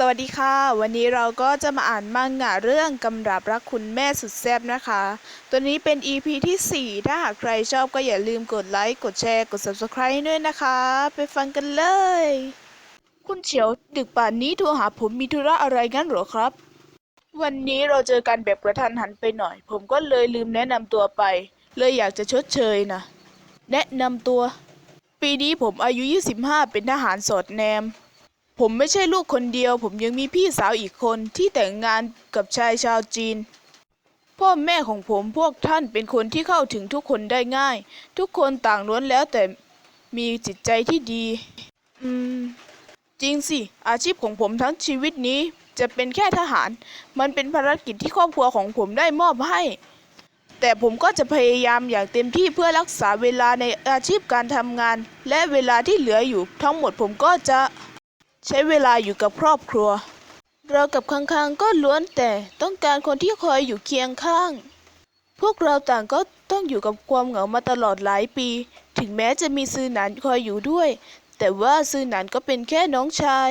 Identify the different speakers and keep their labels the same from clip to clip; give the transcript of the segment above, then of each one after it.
Speaker 1: สวัสดีค่ะ วันนี้เราก็จะมาอ่านมังงะเรื่องกำรับรักคุณแม่สุดแซ่บนะคะ ตัวนี้เป็น EP ที่ 4 ถ้าหากใครชอบก็อย่าลืมกดไลค์กดแชร์กด Subscribe ด้วยนะคะ ไปฟังกันเลย คุณเฉียวดึกป่านนี้โทรหาผมมีธุระอะไรงั้นหรอครับ วันนี้เราเจอกันแบบกระทันหันไปหน่อย ผมก็เลยลืมแนะนำตัวไป เลยอยากจะชดเชยนะแนะนำตัว ปีนี้ผมอายุ 25 เป็นทหารสอดแนม ผมไม่ใช่ลูกคนเดียว ผมยังมีพี่สาวอีกคนที่แต่งงานกับชายชาวจีน พ่อแม่ของผมพวกท่านเป็นคนที่เข้าถึงทุกคนได้ง่าย ทุกคนต่างล้วนแล้วแต่มีจิตใจที่ดี อืม จริงสิ อาชีพของผมทั้งชีวิตนี้จะเป็นแค่ทหาร มันเป็นภารกิจที่ครอบครัวของผมได้มอบให้ แต่ผมก็จะพยายามอย่างเต็มที่เพื่อรักษาเวลาในอาชีพการทำงาน และเวลาที่เหลืออยู่ ทั้งหมดผมก็จะ ใช้เวลาอยู่กับครอบครัว เรากับคังคังก็ล้วนแต่ต้องการคนที่คอยอยู่เคียงข้าง พวกเราต่างก็ต้องอยู่กับความเหงามาตลอดหลายปี ถึงแม้จะมีซือหนานคอยอยู่ด้วย แต่ว่าซือหนานก็เป็นแค่น้องชาย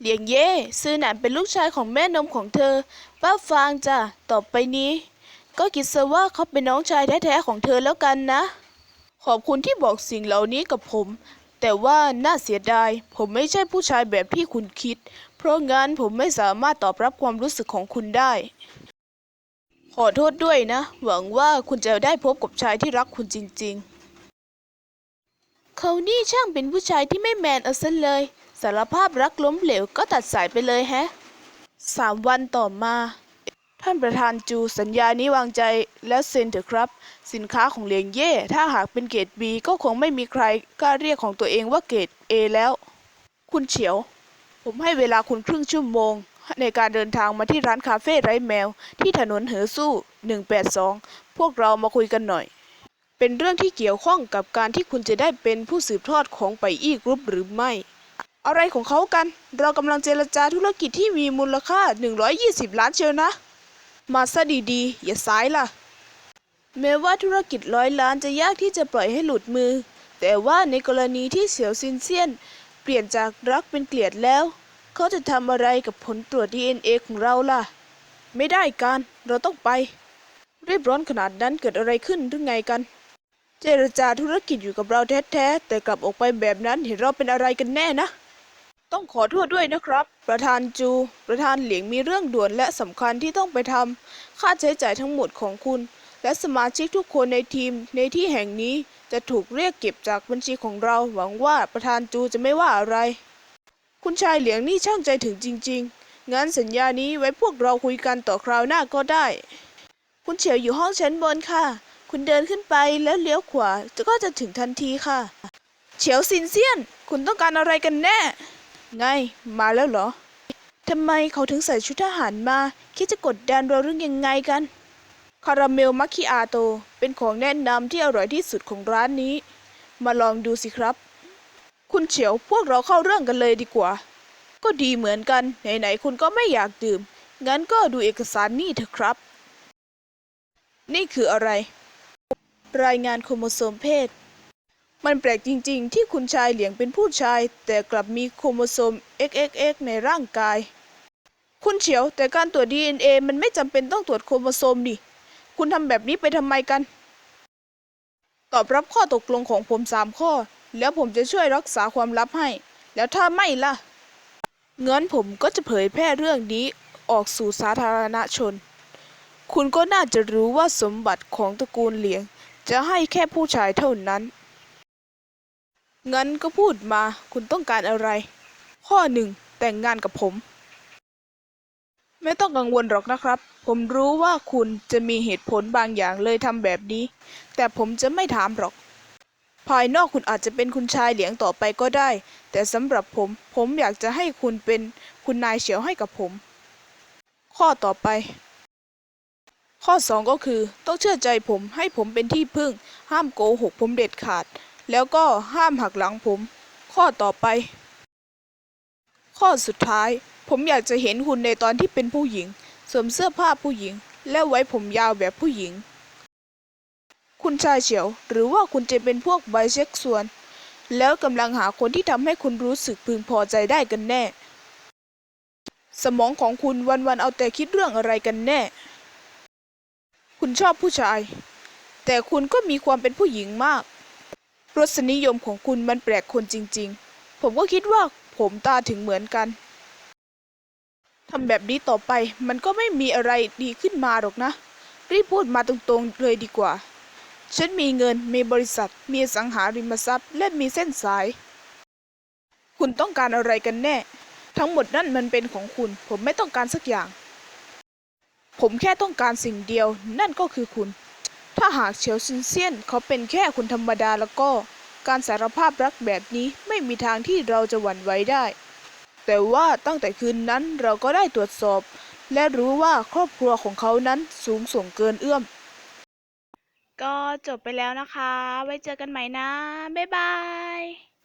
Speaker 1: เหลียงเย่ซือหนานเป็นลูกชายของแม่นมของเธอ ป้าฟางจ้ะต่อไปนี้ ก็คิดซะว่าเขาเป็นน้องชายแท้ๆของเธอแล้วกันนะ ขอบคุณที่บอกสิ่งเหล่านี้กับผม แต่ว่าน่าเสียดาย ผมไม่ใช่ผู้ชายแบบที่คุณคิด เพราะงั้นผมไม่สามารถตอบรับความรู้สึกของคุณได้ ขอโทษด้วยนะ หวังว่าคุณจะได้พบกับชายที่รักคุณจริง ๆ เขานี่ช่างเป็นผู้ชายที่ไม่แมนเอาซะเลย สารภาพรักล้มเหลวก็ตัดสายไปเลยแฮะสามวันต่อมา ท่านประธานจูสัญญานี้วางใจแล้วเซ็นเถอะครับ สินค้าของเหลียงเย่ ถ้าหากเป็นเกรด B ก็คงไม่มีใครกล้าเรียกของตัวเองว่าเกรด A แล้ว คุณเฉียว ผมให้เวลาคุณครึ่งชั่วโมง ในการเดินทางมาที่ร้านคาเฟ่ไร้แมว ที่ถนนเหอสู้ 182 พวกเรามาคุยกันหน่อย เป็นเรื่องที่เกี่ยวข้องกับการที่คุณจะได้เป็นผู้สืบทอดของไปอี้กรุ๊ปหรือไม่อะไรของเขากัน เรากำลังเจรจาธุรกิจที่มีมูลค่า 120 ล้านเชียวนะ มาซะดีๆ อย่าสายล่ะ แม้ว่าธุรกิจร้อยล้านจะยากที่จะปล่อยให้หลุดมือ แต่ว่าในกรณีที่เสี่ยวซินเซียน เปลี่ยนจากรักเป็นเกลียดแล้ว เขาจะทำอะไรกับผลตรวจ DNA ของเราล่ะ ไม่ได้การเราต้องไป รีบร้อนขนาดนั้นเกิดอะไรขึ้นหรือไงกัน เจรจาธุรกิจอยู่กับเราแท้ๆแต่กลับออกไปแบบนั้นเห็นเราเป็นอะไรกันแน่นะ ต้องขอโทษด้วยนะครับ ประธานจู ประธานเหลียงมีเรื่องด่วนและสำคัญที่ต้องไปทำค่าใช้จ่ายทั้งหมดของคุณ และสมาชิกทุกคนในทีมในที่แห่งนี้จะถูกเรียกเก็บจากบัญชีของเรา หวังว่าประธานจูจะไม่ว่าอะไร คุณชายเหลียงนี่ช่างใจถึงจริง ๆ งั้นสัญญานี้ไว้พวกเราคุยกันต่อคราวหน้าก็ได้ คุณเฉียวอยู่ห้องชั้นบนค่ะ คุณเดินขึ้นไปแล้วเลี้ยวขวาก็จะถึงทันทีค่ะ เฉียวซินเซียน คุณต้องการอะไรกันแน่ ไง มาแล้วเหรอ ทำไมเขาถึงใส่ชุดทหารมา คิดจะกดดันเราเรื่องยังไงกัน คาราเมลมัคคิอาโต เป็นของแนะนำที่อร่อยที่สุดของร้านนี้ มาลองดูสิครับ คุณเฉียวพวกเราเข้าเรื่องกันเลยดีกว่า ก็ดีเหมือนกัน ไหนๆคุณก็ไม่อยากดื่ม งั้นก็ดูเอกสารนี่เถอะครับ นี่คืออะไร รายงานโครโมโซมเพศ มันแปลกจริงๆ ที่คุณชายเหลียงเป็นผู้ชาย แต่กลับมีโครโมโซม XXX ในร่างกาย คุณเฉียวแต่การตรวจ DNA มันไม่จำเป็นต้องตรวจโครโมโซมดิ คุณทำแบบนี้ไปทำไมกัน ตอบรับข้อตกลงของผมสามข้อ แล้วผมจะช่วยรักษาความลับให้ แล้วถ้าไม่ล่ะ เงั้นผมก็จะเผยแพร่เรื่องนี้ออกสู่สาธารณชน คุณก็น่าจะรู้ว่าสมบัติของตระกูลเหลียง จะให้แค่ผู้ชายเท่านั้น งั้นก็พูดมาคุณต้องการอะไร ข้อหนึ่งแต่งงานกับผม ไม่ต้องกังวลหรอกนะครับ ผมรู้ว่าคุณจะมีเหตุผลบางอย่างเลยทำแบบนี้ แต่ผมจะไม่ถามหรอก ภายนอกคุณอาจจะเป็นคุณชายเหลียงต่อไปก็ได้ แต่สำหรับผม ผมอยากจะให้คุณเป็นคุณนายเฉียวให้กับผม ข้อต่อไปข้อสองก็คือต้องเชื่อใจผมให้ผมเป็นที่พึ่ง ห้ามโกหกผมเด็ดขาด แล้วก็ห้ามหักหลังผม ข้อต่อไป ข้อสุดท้าย ผมอยากจะเห็นคุณในตอนที่เป็นผู้หญิง สวมเสื้อผ้าผู้หญิง และไว้ผมยาวแบบผู้หญิง คุณชายเฉียว หรือว่าคุณจะเป็นพวกไบเซ็กส่วนแล้วกำลังหาคนที่ทำให้คุณรู้สึกพึงพอใจได้กันแน่ สมองของคุณวันๆเอาแต่คิดเรื่องอะไรกันแน่ คุณชอบผู้ชาย แต่คุณก็มีความเป็นผู้หญิงมาก รสนิยมของคุณมันแปลกคนจริง ๆ ผมก็คิดว่าผมตาถึงเหมือนกัน ทำแบบนี้ต่อไปมันก็ไม่มีอะไรดีขึ้นมาหรอกนะ รีบพูดมาตรงๆเลยดีกว่า ฉันมีเงิน มีบริษัท มีสังหาริมทรัพย์ และมีเส้นสาย คุณต้องการอะไรกันแน่ ทั้งหมดนั่นมันเป็นของคุณ ผมไม่ต้องการสักอย่าง ผมแค่ต้องการสิ่งเดียว นั่นก็คือคุณาหากเฉียวซินเซียนเขาเป็นแค่คนธรรมดาแล้วก็ การสารภาพรักแบบนี้ไม่มีทางที่เราจะหวั่นไหวได้ แต่ว่าตั้งแต่คืนนั้นเราก็ได้ตรวจสอบ และรู้ว่าครอบครัวของเขานั้นสูงส่งเกินเอื้อม ก็จบไปแล้วนะคะ ไว้เจอกันใหม่นะ บ๊ายบาย